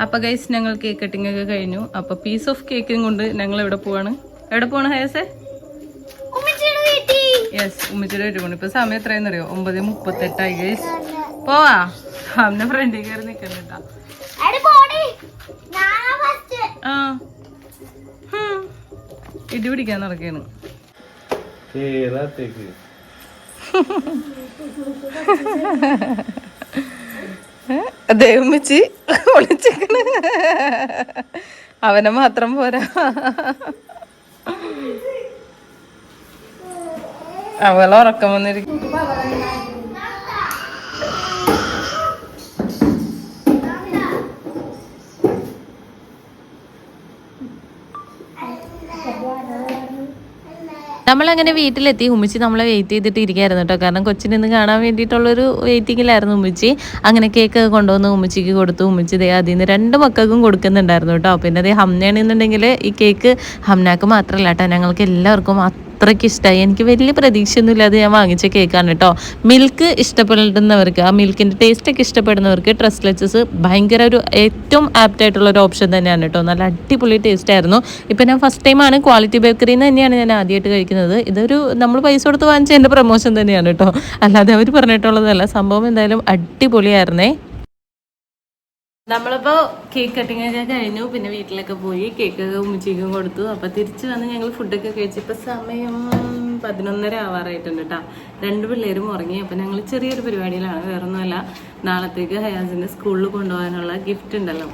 അപ്പൊ ഗൈസ് ഞങ്ങൾ കേക്ക് കട്ടിംഗ് ഒക്കെ കഴിഞ്ഞു. അപ്പൊ പീസ് ഓഫ് കേക്കും കൊണ്ട് ഞങ്ങൾ എവിടെ പോവാണ്? എവിടെ പോവാണ് ഹയസേ? യെസ് ഉമ്മച്ചിയുടെ വീട്ടിൽ പോകണം ഇപ്പൊ സമയം എത്രയെന്ന് അറിയോ ഒമ്പത് മുപ്പത്തെട്ടായി ഗൈസ് പോവാ. അവന്റെ ഫ്രണ്ടി കയറി ഞാൻ ഫസ്റ്റ് ആ. ഹും. ഇടി പിടിക്കാൻ നടക്കാണ്. കേരളത്തേക്ക് ദൈവം വെച്ചി ഒളിച്ചേക്കണ്. അവനെ മാത്രം പോരാ. അവളെ ഉറക്കം വന്നിരിക്കും നമ്മളങ്ങനെ വീട്ടിലെത്തി. ഉമ്മിച്ചി നമ്മളെ വെയിറ്റ് ചെയ്തിട്ട് ഇരിക്കുകയായിരുന്നു കേട്ടോ. കാരണം കൊച്ചിനെ കാണാൻ വേണ്ടിയിട്ടുള്ളൊരു വെയിറ്റിങ്ങിലായിരുന്നു ഉമ്മിച്ചി. അങ്ങനെ കേക്ക് കൊണ്ടുവന്ന് ഉമ്മിച്ചിക്ക് കൊടുത്തു. ഉമ്മിച്ചി ദേ അതിൽ നിന്ന് രണ്ട് മക്കൾക്കും കൊടുക്കുന്നുണ്ടായിരുന്നു കേട്ടോ. പിന്നെ അതേ ഹംനയാണെന്നുണ്ടെങ്കിൽ ഈ കേക്ക് ഹംനാക്ക് മാത്രമല്ല കേട്ടോ. ഞങ്ങൾക്ക് എല്ലാവർക്കും അത്രയ്ക്ക് ഇഷ്ടമായി എനിക്ക് വലിയ പ്രതീക്ഷയൊന്നും ഇല്ലാതെ ഞാൻ വാങ്ങിച്ച കേക്കാണ് കേട്ടോ. മിൽക്ക് ഇഷ്ടപ്പെടുന്നവർക്ക് ആ മിൽക്കിന്റെ ടേസ്റ്റൊക്കെ ഇഷ്ടപ്പെടുന്നവർക്ക് ട്രസ്ലെച്ചസ് ഭയങ്കര ഒരു ഏറ്റവും ആപ്റ്റ് ആയിട്ടുള്ള ഒരു ഓപ്ഷൻ തന്നെയാണ് കേട്ടോ. നല്ല അടിപൊളി ടേസ്റ്റ് ആയിരുന്നു. ഇപ്പം ഞാൻ ഫസ്റ്റ് ടൈമാണ് ക്വാളിറ്റി ബേക്കറിയിൽ നിന്ന് തന്നെയാണ് ഞാൻ ആദ്യമായിട്ട് കഴിക്കുന്നത്. ഇതൊരു നമ്മൾ പൈസ കൊടുത്ത് വാങ്ങിച്ച എന്റെ പ്രൊമോഷൻ തന്നെയാണ് കേട്ടോ. അല്ലാതെ അവർ പറഞ്ഞിട്ടുള്ളതല്ല. സംഭവം എന്തായാലും അടിപൊളിയായിരുന്നേ. നമ്മളിപ്പോ കേക്ക് കട്ടിങ് ഒക്കെ കഴിഞ്ഞു. പിന്നെ വീട്ടിലൊക്കെ പോയി കേക്ക് ഉമ്മച്ചിക്കും കൊടുത്തു. അപ്പൊ തിരിച്ചു വന്ന് ഞങ്ങൾ ഫുഡൊക്കെ കഴിച്ചു ഇപ്പൊ സമയം പതിനൊന്നര ആവാറായിട്ടുണ്ട് കേട്ടോ രണ്ട് പിള്ളേരും ഉറങ്ങി. അപ്പൊ ഞങ്ങൾ ചെറിയൊരു പരിപാടിയിലാണ്. വേറൊന്നുമല്ല. നാളത്തേക്ക് ഹയാസിന്റെ സ്കൂളിൽ കൊണ്ടുപോകാനുള്ള ഗിഫ്റ്റ് ഉണ്ടല്ലോ.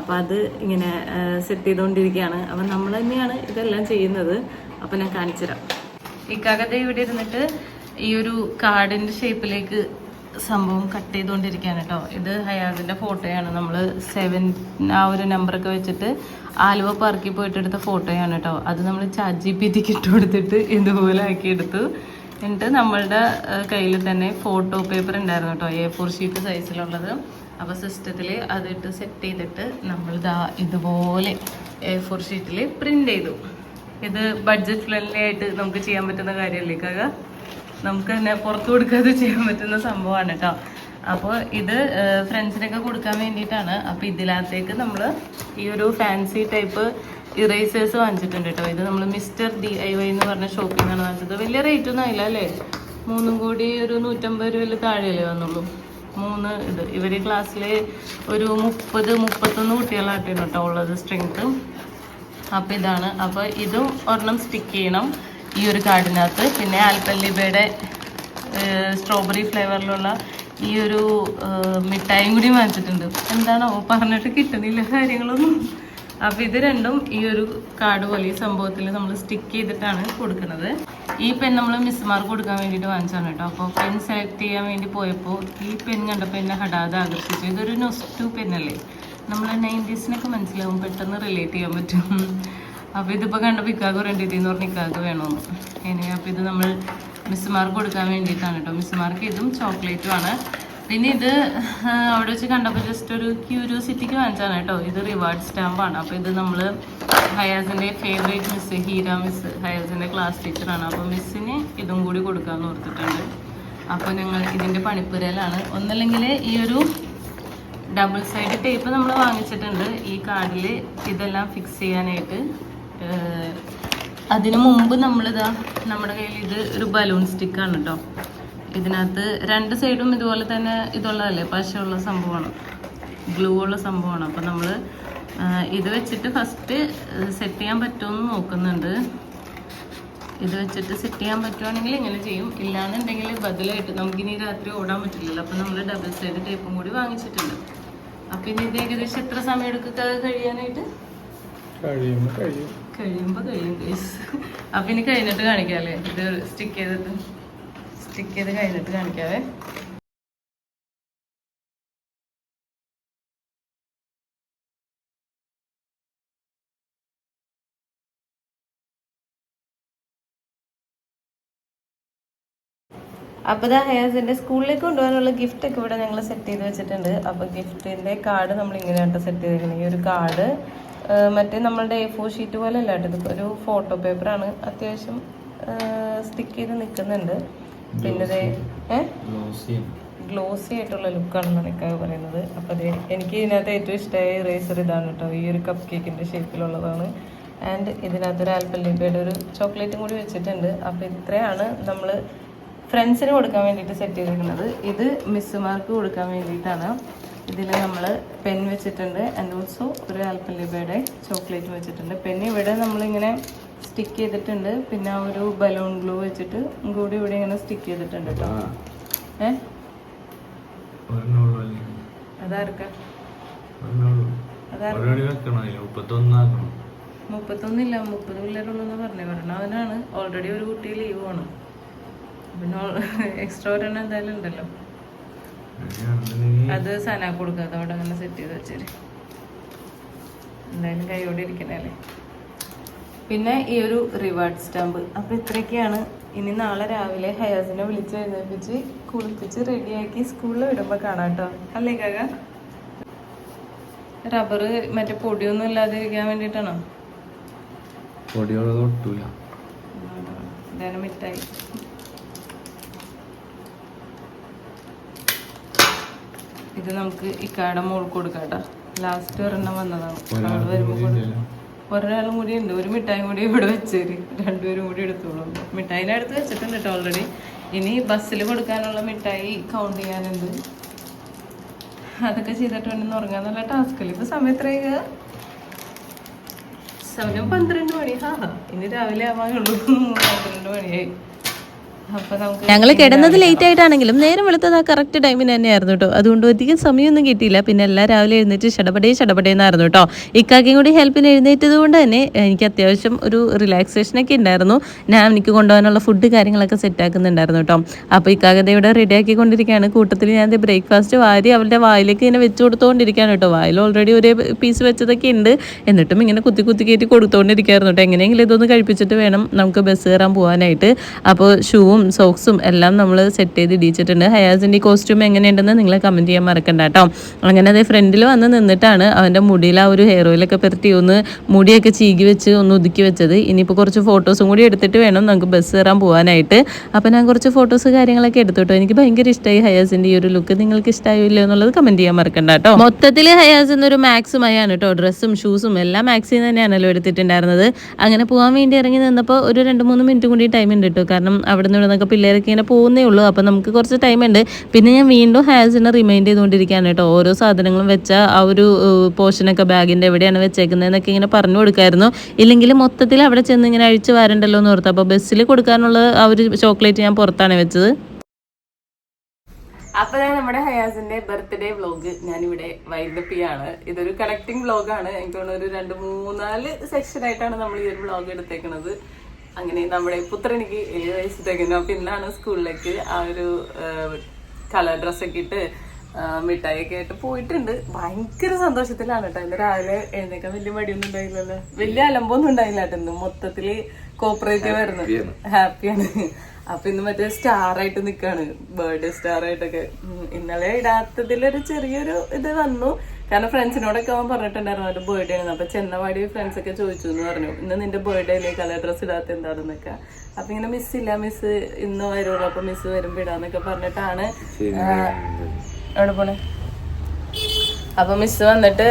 അപ്പൊ അത് ഇങ്ങനെ സെറ്റ് ചെയ്തുകൊണ്ടിരിക്കുകയാണ് അപ്പൊ നമ്മൾ തന്നെയാണ് ഇതെല്ലാം ചെയ്യുന്നത്. അപ്പൊ ഞാൻ കാണിച്ചുതരാം. ഇക്കാകത്തെ ഇവിടെ ഇരുന്നിട്ട് ഈ ഒരു കാർഡിന്റെ ഷേപ്പിലേക്ക് സംഭവം കട്ട് ചെയ്തുകൊണ്ടിരിക്കുകയാണ് കേട്ടോ ഇത് ഹയാസിന്റെ ഫോട്ടോയാണ് നമ്മൾ സെവൻ ആ ഒരു നമ്പറൊക്കെ വെച്ചിട്ട് ആലുവ പാർക്കിൽ പോയിട്ട് എടുത്ത ഫോട്ടോയാണ് കേട്ടോ അത് നമ്മൾ ചാറ്റ് ജി പി ടിക്ക് ഇട്ട് കൊടുത്തിട്ട് ഇതുപോലെ ആക്കി എടുത്തു. എന്നിട്ട് നമ്മളുടെ കയ്യിൽ തന്നെ ഫോട്ടോ പേപ്പർ ഉണ്ടായിരുന്നു കേട്ടോ എ ഫോർ ഷീറ്റ് സൈസിലുള്ളത് അപ്പോൾ സിസ്റ്റത്തിൽ അതിട്ട് സെറ്റ് ചെയ്തിട്ട് നമ്മൾ ദാ ഇതുപോലെ എ ഫോർ ഷീറ്റിൽ പ്രിന്റ് ചെയ്തു. ഇത് ബഡ്ജറ്റ് ഫ്രണ്ട്ലി ആയിട്ട് നമുക്ക് ചെയ്യാൻ പറ്റുന്ന കാര്യമല്ലേ കാക? നമുക്ക് തന്നെ പുറത്ത് കൊടുക്കാതെ ചെയ്യാൻ പറ്റുന്ന സംഭവമാണ് കേട്ടോ. അപ്പോൾ ഇത് ഫ്രണ്ട്സിനൊക്കെ കൊടുക്കാൻ വേണ്ടിയിട്ടാണ്. അപ്പോൾ ഇതിനകത്തേക്ക് നമ്മൾ ഈ ഒരു ഫാൻസി ടൈപ്പ് ഇറേസേഴ്സ് വാങ്ങിച്ചിട്ടുണ്ട് കേട്ടോ. ഇത് നമ്മൾ മിസ്റ്റർ ഡി ഐ വൈ എന്ന് പറഞ്ഞ ഷോപ്പിൽ നിന്നാണ് വാങ്ങിച്ചത്. വലിയ റേറ്റ് ഒന്നും ആയില്ല അല്ലേ? മൂന്നും കൂടി ഒരു നൂറ്റമ്പത് രൂപയിൽ താഴെയല്ലേ വന്നുള്ളൂ മൂന്ന് ഇത്. ഇവർ ക്ലാസ്സിൽ ഒരു മുപ്പത് മുപ്പത്തൊന്ന് കുട്ടികളായിട്ടാണ് കേട്ടോ ഉള്ളത് സ്ട്രെങ്ത്ത് അപ്പോൾ ഇതാണ്. അപ്പോൾ ഇതും ഒരെണ്ണം സ്റ്റിക്ക് ചെയ്യണം. ഈ ഒരു കാർഡിനകത്ത്. പിന്നെ ആൽപ്പല്ലിബയുടെ സ്ട്രോബെറി ഫ്ലേവറിലുള്ള ഈ ഒരു മിഠായും കൂടി വാങ്ങിച്ചിട്ടുണ്ട്. എന്താണോ പറഞ്ഞിട്ട് കിട്ടുന്നില്ല കാര്യങ്ങളൊന്നും. അപ്പം ഇത് രണ്ടും ഈ ഒരു കാർഡ് പോലെ ഈ സംഭവത്തിൽ നമ്മൾ സ്റ്റിക്ക് ചെയ്തിട്ടാണ് കൊടുക്കുന്നത്. ഈ പെൻ നമ്മൾ മിസ്സുമാർക്ക് കൊടുക്കാൻ വേണ്ടിയിട്ട് വാങ്ങിച്ചാണ് കേട്ടോ. അപ്പോൾ പെൻ സെലക്ട് ചെയ്യാൻ വേണ്ടി പോയപ്പോൾ ഈ പെൻ കണ്ടപ്പോൾ എന്നെ ഹടാതെ ആകർഷിച്ചു. ഇതൊരു നൊസ്റ്റു പെന്നല്ലേ നമ്മൾ നയന്റീസിനൊക്കെ മനസ്സിലാവും പെട്ടെന്ന് റിലേറ്റ് ചെയ്യാൻ പറ്റും. അപ്പോൾ ഇതിപ്പോൾ കണ്ടപ്പോൾ ഇക്കാക്ക് എന്ന് പറഞ്ഞ് ഇക്കാക്ക് വേണമെന്ന് ഇനി അപ്പോൾ ഇത് നമ്മൾ മിസ്സുമാർക്ക് കൊടുക്കാൻ വേണ്ടിയിട്ടാണ് കേട്ടോ. മിസ്സുമാർക്ക് ഇതും ചോക്ലേറ്റും ആണ്. പിന്നെ ഇത് അവിടെ വെച്ച് കണ്ടപ്പോൾ ജസ്റ്റ് ഒരു ക്യൂരിയോസിറ്റിക്ക് വാങ്ങിച്ചാണ് കേട്ടോ. ഇത് റിവാർഡ് സ്റ്റാമ്പാണ് അപ്പോൾ ഇത് നമ്മൾ ഹയാസിന്റെ ഫേവറേറ്റ് മിസ് ഹീര മിസ് ഹയാസിന്റെ ക്ലാസ് ടീച്ചറാണ് അപ്പോൾ മിസ്സിന് ഇതും കൂടി കൊടുക്കാമെന്ന് ഓർത്തിട്ടുണ്ട്. അപ്പോൾ ഞങ്ങൾ ഇതിന്റെ പണിപ്പുരയിലാണ്. ഒന്നല്ലെങ്കിൽ ഈ ഒരു ഡബിൾ സൈഡ് ടേപ്പ് നമ്മൾ വാങ്ങിച്ചിട്ടുണ്ട്. ഈ കാർഡിൽ ഇതെല്ലാം ഫിക്സ് ചെയ്യാനായിട്ട് അതിനു മുമ്പ് നമ്മളിതാ നമ്മുടെ കയ്യിൽ ഇത് ഒരു ബലൂൺ സ്റ്റിക്കാണ് കേട്ടോ. ഇതിനകത്ത് രണ്ട് സൈഡും ഇതുപോലെ തന്നെ ഇതുള്ളതല്ലേ? പശയുള്ള സംഭവമാണ്. ഗ്ലൂ ഉള്ള സംഭവമാണ്. അപ്പം നമ്മൾ ഇത് വെച്ചിട്ട് ഫസ്റ്റ് സെറ്റ് ചെയ്യാൻ പറ്റുമെന്ന് നോക്കുന്നുണ്ട്. ഇത് വെച്ചിട്ട് സെറ്റ് ചെയ്യാൻ പറ്റുവാണെങ്കിൽ ഇങ്ങനെ ചെയ്യും. ഇല്ലാന്നുണ്ടെങ്കിൽ ബദലായിട്ട് നമുക്കിനി രാത്രി ഓടാൻ പറ്റില്ലല്ലോ. അപ്പം നമ്മൾ ഡബിൾ സൈഡ് ടേപ്പും കൂടി വാങ്ങിച്ചിട്ടുണ്ട്. അപ്പം ഇനി ഇത് ഏകദേശം എത്ര സമയം എടുക്കുക കഴിയാനായിട്ട്? കഴിയുമ്പോ കഴിയും. കഴിയുമ്പോൾ കഴിയും ഗൈസ് അപ്പം ഇനി കഴിഞ്ഞിട്ട് കാണിക്കാല്ലേ? ഇത് സ്റ്റിക്ക് ചെയ്തിട്ട് സ്റ്റിക്ക് ചെയ്ത് കഴിഞ്ഞിട്ട് കാണിക്കാവേ? അപ്പോൾ ഇതാ ഹയാസിന്റെ സ്കൂളിലേക്ക് കൊണ്ടുപോകാനുള്ള ഗിഫ്റ്റൊക്കെ ഒക്കെ ഇവിടെ ഞങ്ങൾ സെറ്റ് ചെയ്ത് വെച്ചിട്ടുണ്ട്. അപ്പോൾ ഗിഫ്റ്റിന്റെ കാർഡ് നമ്മൾ ഇങ്ങനെയായിട്ട് സെറ്റ് ചെയ്തിരിക്കുന്നത് ഈ ഒരു കാർഡ് മറ്റേ നമ്മളുടെ എ ഫോർ ഷീറ്റ് പോലെ അല്ല കേട്ടോ ഇത്. ഒരു ഫോട്ടോ പേപ്പറാണ് അത്യാവശ്യം സ്റ്റിക്ക് ചെയ്ത് നിൽക്കുന്നുണ്ട് പിന്നെ ഏ? ഗ്ലോസി ആയിട്ടുള്ള ലുക്കാണെന്നാണ് ഇക്കാവ് പറയുന്നത്. അപ്പോൾ അത് എനിക്ക് ഇതിനകത്ത് ഏറ്റവും ഇഷ്ടമായ ഇറേസർ ഇതാണ് കേട്ടോ. ഈ ഒരു കപ്പ് കേക്കിന്റെ ഷേപ്പിലുള്ളതാണ് ആൻഡ് ഇതിനകത്ത് ഒരു ആൽപ്പല്ലിബയുടെ ഒരു ചോക്ലേറ്റും കൂടി വെച്ചിട്ടുണ്ട്. അപ്പോൾ ഇത്രയാണ് നമ്മൾ ഫ്രണ്ട്സിന് കൊടുക്കാൻ വേണ്ടിയിട്ട് സെറ്റ് ചെയ്തിരിക്കുന്നത്. ഇത് മിസ്സുമാർക്ക് കൊടുക്കാൻ വേണ്ടിയിട്ടാണ്. ഇതിൽ നമ്മൾ പെൻ വെച്ചിട്ടുണ്ട്. ആൻഡ് ഓൾസോ ഒരു ആൽപ്പല്ലിബയുടെ ചോക്ലേറ്റ് വെച്ചിട്ടുണ്ട്. പെൻ ഇവിടെ നമ്മളിങ്ങനെ സ്റ്റിക്ക് ചെയ്തിട്ടുണ്ട്. പിന്നെ ഒരു ബലൂൺ ഗ്ലൂ വെച്ചിട്ട് കൂടി ഇവിടെ ഇങ്ങനെ സ്റ്റിക്ക് ചെയ്തിട്ടുണ്ട് കേട്ടോ ഏ? അതാർക്കാ? മുപ്പത്തൊന്നില്ല. മുപ്പത് പിള്ളേരുള്ളൂ പറഞ്ഞേ. പറഞ്ഞു അവനാണ് ഓൾറെഡി ഒരു കുട്ടി ലീവാണ് പിന്നെ എക്സ്ട്രാ ഒരെണ്ണം എന്തായാലും ഉണ്ടല്ലോ. അത് സന കൊടുക്കാതെ അവിടെ അങ്ങനെ സെറ്റ് ചെയ്ത് വെച്ചേര്. എന്തായാലും കൈയോടെ ഇരിക്കണല്ലേ പിന്നെ ഈ ഒരു റിവാർഡ് സ്റ്റാമ്പ് അപ്പൊ ഇത്രയൊക്കെയാണ്. ഇനി നാളെ രാവിലെ ഹയാസിനെ വിളിച്ച് എഴുന്നേൽപ്പിച്ച് കുളിപ്പിച്ച് റെഡിയാക്കി സ്കൂളിൽ വിടുമ്പോൾ കാണാം കേട്ടോ അല്ലേ കാക റബ്ബർ മറ്റേ പൊടിയൊന്നും ഇല്ലാതിരിക്കാൻ വേണ്ടിയിട്ടാണോ? പൊടിയോടെ തൊട്ടൂല ഇതാണ് മിഠായി. ഇത് നമുക്ക് ഇക്കാടെ മോൾക്ക് കൊടുക്കാം കേട്ടോ ലാസ്റ്റ് ഒരെണ്ണം വന്നതാണ്. വരുമ്പോൾ. ഒരാളും കൂടി ഉണ്ട്. ഒരു മിഠായി കൂടി ഇവിടെ വെച്ചേര്. രണ്ടുപേരും കൂടി എടുത്തോളൂ. മിഠായിനെ അടുത്ത് വെച്ചിട്ടുണ്ട് കേട്ടോ ഓൾറെഡി ഇനി ബസ്സിൽ കൊടുക്കാനുള്ള മിഠായി കൗണ്ട് ചെയ്യാനുണ്ട്. അതൊക്കെ ചെയ്തിട്ട് വേണം ഉറങ്ങാൻ. നല്ല ടാസ്കല്ലേ ഇപ്പൊ സമയം എത്രയായി സമയം പന്ത്രണ്ട് മണി. ഹാ. ഇനി രാവിലെ ആവാനുള്ളൂ. പന്ത്രണ്ട് മണിയായി. ഞങ്ങൾ കിടന്നത് ലേറ്റ് ആയിട്ടാണെങ്കിലും നേരം വെളുത്തത് ആ കറക്റ്റ് ടൈമിന് തന്നെയായിരുന്നു കേട്ടോ. അതുകൊണ്ട് അധികം സമയമൊന്നും കിട്ടിയില്ല. പിന്നെ എല്ലാ രാവിലെ എഴുന്നേറ്റ് ഷടപടേ ഷടപടേന്നായിരുന്നു കേട്ടോ. ഇക്കാക്കയും കൂടി ഹെൽപ്പിന് എഴുന്നേറ്റത് കൊണ്ട് തന്നെ എനിക്ക് അത്യാവശ്യം ഒരു റിലാക്സേഷൻ ഒക്കെ ഉണ്ടായിരുന്നു. ഞാൻ എനിക്ക് കൊണ്ടുപോകാനുള്ള ഫുഡ് കാര്യങ്ങളൊക്കെ സെറ്റ് ആക്കുന്നുണ്ടായിരുന്നു കേട്ടോ. അപ്പോൾ ഇക്കാക്കത ഇവിടെ റെഡി ആക്കിക്കൊണ്ടിരിക്കുകയാണ്. കൂട്ടത്തിൽ ഞാൻ ബ്രേക്ക്ഫാസ്റ്റ് വാരി അവളുടെ വായിലേക്ക് ഇങ്ങനെ വെച്ച് കൊടുത്തുകൊണ്ടിരിക്കുകയാണ് കേട്ടോ. വായിൽ ഓൾറെഡി ഒരു പീസ് വെച്ചതൊക്കെ ഉണ്ട്. എന്നിട്ടും ഇങ്ങനെ കുത്തി കുത്തി കയറ്റി കൊടുത്തുകൊണ്ടിരിക്കുകയായിരുന്നു കേട്ടോ. എങ്ങനെയെങ്കിലും ഇതൊന്ന് കഴിപ്പിച്ചിട്ട് വേണം നമുക്ക് ബസ് കയറാൻ പോകാനായിട്ട് അപ്പോൾ ഷൂവും സോക്സും എല്ലാം നമ്മൾ സെറ്റ് ചെയ്ത് ഇടിച്ചിട്ടുണ്ട്. ഹയാസിന്റെ കോസ്റ്റ്യൂം എങ്ങനെയുണ്ടെന്ന് നിങ്ങൾ കമന്റ് ചെയ്യാൻ മറക്കണ്ട കേട്ടോ. അങ്ങനെ അതേ ഫ്രണ്ടിൽ വന്ന് നിന്നിട്ടാണ് അവന്റെ മുടിയിൽ ആ ഒരു ഹെയർ ഓയിലൊക്കെ പെരട്ടി ഒന്ന് മുടിയൊക്കെ ചീകി വെച്ച് ഒന്ന് ഒതുക്കി വെച്ചത്. ഇനിയിപ്പോൾ കുറച്ച് ഫോട്ടോസും കൂടി എടുത്തിട്ട് വേണം നമുക്ക് ബസ് കയറാൻ പോകാനായിട്ട് അപ്പോൾ ഞാൻ കുറച്ച് ഫോട്ടോസ് കാര്യങ്ങളൊക്കെ എടുത്തോട്ടോ. എനിക്ക് ഭയങ്കര ഇഷ്ടമായി ഹയാസിന്റെ ഈ ഒരു ലുക്ക് നിങ്ങൾക്ക് ഇഷ്ടമായോ ഇല്ലയോ എന്നുള്ളത് കമന്റ് ചെയ്യാൻ മറക്കണ്ട കേട്ടോ. മൊത്തത്തിൽ ഹയാസ് എന്നൊരു മാക്സുമായാണ് കേട്ടോ. ഡ്രസ്സും ഷൂസും എല്ലാം മാക്സിൽ തന്നെയാണല്ലോ എടുത്തിട്ടുണ്ടായിരുന്നത്. അങ്ങനെ പോകാൻ വേണ്ടി ഇറങ്ങി നിന്നപ്പോൾ ഒരു രണ്ട് മൂന്ന് മിനിറ്റ് കൂടി ടൈം ഉണ്ട് കേട്ടോ. കാരണം അവിടെ നിന്ന് ഇവിടെ നിന്നൊക്കെ പിള്ളേരൊക്കെ ഇങ്ങനെ പോകുന്നേ ഉള്ളൂ. അപ്പം നമുക്ക് കുറച്ച് ടൈം ഉണ്ട്. പിന്നെ ഞാൻ വീണ്ടും ഹയാസിനെ റിമൈൻഡ് ചെയ്തുകൊണ്ടിരിക്കുകയാണ് കേട്ടോ. ഓരോ സാധനങ്ങളും വെച്ച ആ ഒരു പോർഷനൊക്കെ ബാഗിന്റെ എവിടെയാണ് വെച്ചേക്കുന്നതെന്നൊക്കെ ഇങ്ങനെ പറഞ്ഞു കൊടുക്കായിരുന്നു. ഇല്ലെങ്കിൽ മൊത്തത്തിൽ അവിടെ ചെന്ന് ഇങ്ങനെ അഴിച്ച് വരണ്ടല്ലോ എന്ന് ഓർത്ത്. അപ്പോൾ ബസ്സിൽ കൊടുക്കാനുള്ള ആ ഒരു ചോക്ലേറ്റ് ഞാൻ പുറത്താണ് വെച്ചത്. അപ്പൊ ഞാൻ നമ്മുടെ ഹയാസിന്റെ ബർത്ത്ഡേ വ്ലോഗ് ഞാനിവിടെ വൈൻഡപ്പ് ചെയ്യാണ്. ഇതൊരു കണക്ടിങ് വ്ലോഗാണ് എനിക്ക് തോന്നുന്നു ഒരു രണ്ട് മൂന്നാൽ സെക്ഷൻ ആയിട്ടാണ് നമ്മൾ ഈ ഒരു വ്ലോഗ് എടുത്തേക്കുന്നത് അങ്ങനെ നമ്മുടെ പുത്രനിക്ക് ഏഴ് വയസ്സ് തികഞ്ഞു. അപ്പൊ ഇന്നാണ് സ്കൂളിലേക്ക് ആ ഒരു കളർ ഡ്രസ്സൊക്കെ ഇട്ട് മിഠായി മിഠായിയൊക്കെ ആയിട്ട് പോയിട്ടുണ്ട്. ഭയങ്കര സന്തോഷത്തിലാണ് കേട്ടോ. ഇന്ന് രാവിലെ എഴുന്നേക്കാൻ വലിയ മടിയൊന്നും ഉണ്ടായില്ലല്ലോ. വലിയ അലമ്പൊന്നും ഉണ്ടായില്ല കേട്ടോ ഇന്ന്. മൊത്തത്തിൽ കോപ്പറേറ്റീവ് ആയിരുന്നു ഹാപ്പിയാണ് അപ്പൊ ഇന്ന് മറ്റേ സ്റ്റാർ ആയിട്ട് നിക്കാണ്. ബർത്ത്ഡേ സ്റ്റാർ ആയിട്ടൊക്കെ. ഇന്നലെ ഇന്നലെ ഇടാത്തതിലൊരു ചെറിയൊരു ഇത് വന്നു. കാരണം ഫ്രണ്ട്സിനോടൊക്കെ അവൻ പറഞ്ഞിട്ടുണ്ടായിരുന്നു അവന്റെ ബർത്ത്ഡേ ആണ് അപ്പൊ ചെന്നവാടി ഫ്രണ്ട്സ് ഒക്കെ ചോദിച്ചു എന്ന് പറഞ്ഞു ഇന്ന് നിന്റെ ബർത്ത്ഡേ അല്ലേ? കളർ ഡ്രസ് ഇടാത്ത എന്താണെന്നൊക്കെ. അപ്പൊ ഇങ്ങനെ മിസ് ഇല്ല മിസ് ഇന്ന് വരുള്ളൂ. അപ്പൊ മിസ് വരുമ്പോ ഇടാന്നൊക്കെ പറഞ്ഞിട്ടാണ് എവിടെ പോണേ? അപ്പൊ മിസ് വന്നിട്ട്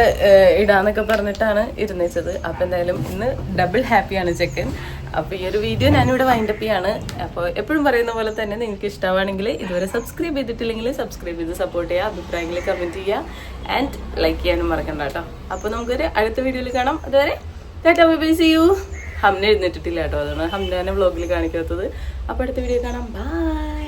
ഇടാന്നൊക്കെ പറഞ്ഞിട്ടാണ് ഇരുന്നിച്ചത്. അപ്പൊ എന്തായാലും ഇന്ന് ഡബിൾ ഹാപ്പിയാണ് ചെക്കൻ. അപ്പൊ ഈ ഒരു വീഡിയോ ഞാനിവിടെ വൈൻഡപ്പ് ചെയ്യാണ്. അപ്പോൾ എപ്പോഴും പറയുന്ന പോലെ തന്നെ നിങ്ങൾക്ക് ഇഷ്ടമാണെങ്കിൽ ഇതുവരെ സബ്സ്ക്രൈബ് ചെയ്തിട്ടില്ലെങ്കിൽ സബ്സ്ക്രൈബ് ചെയ്ത് സപ്പോർട്ട് ചെയ്യുക അഭിപ്രായങ്ങളിൽ കമന്റ് ചെയ്യുക. ആൻഡ് ലൈക്ക് ചെയ്യാനും മറക്കണ്ട കേട്ടോ. അപ്പോൾ നമുക്കൊരു അടുത്ത വീഡിയോയിൽ കാണാം. അതുവരെ കേട്ടോ ബൈ സി യു ഹംന എഴുന്നേറ്റിട്ടില്ല കേട്ടോ. അതാണ് ഹംനാനെ വ്ളോഗിൽ കാണിക്കാത്തത്. അപ്പോൾ അടുത്ത വീഡിയോ കാണാം. ബൈ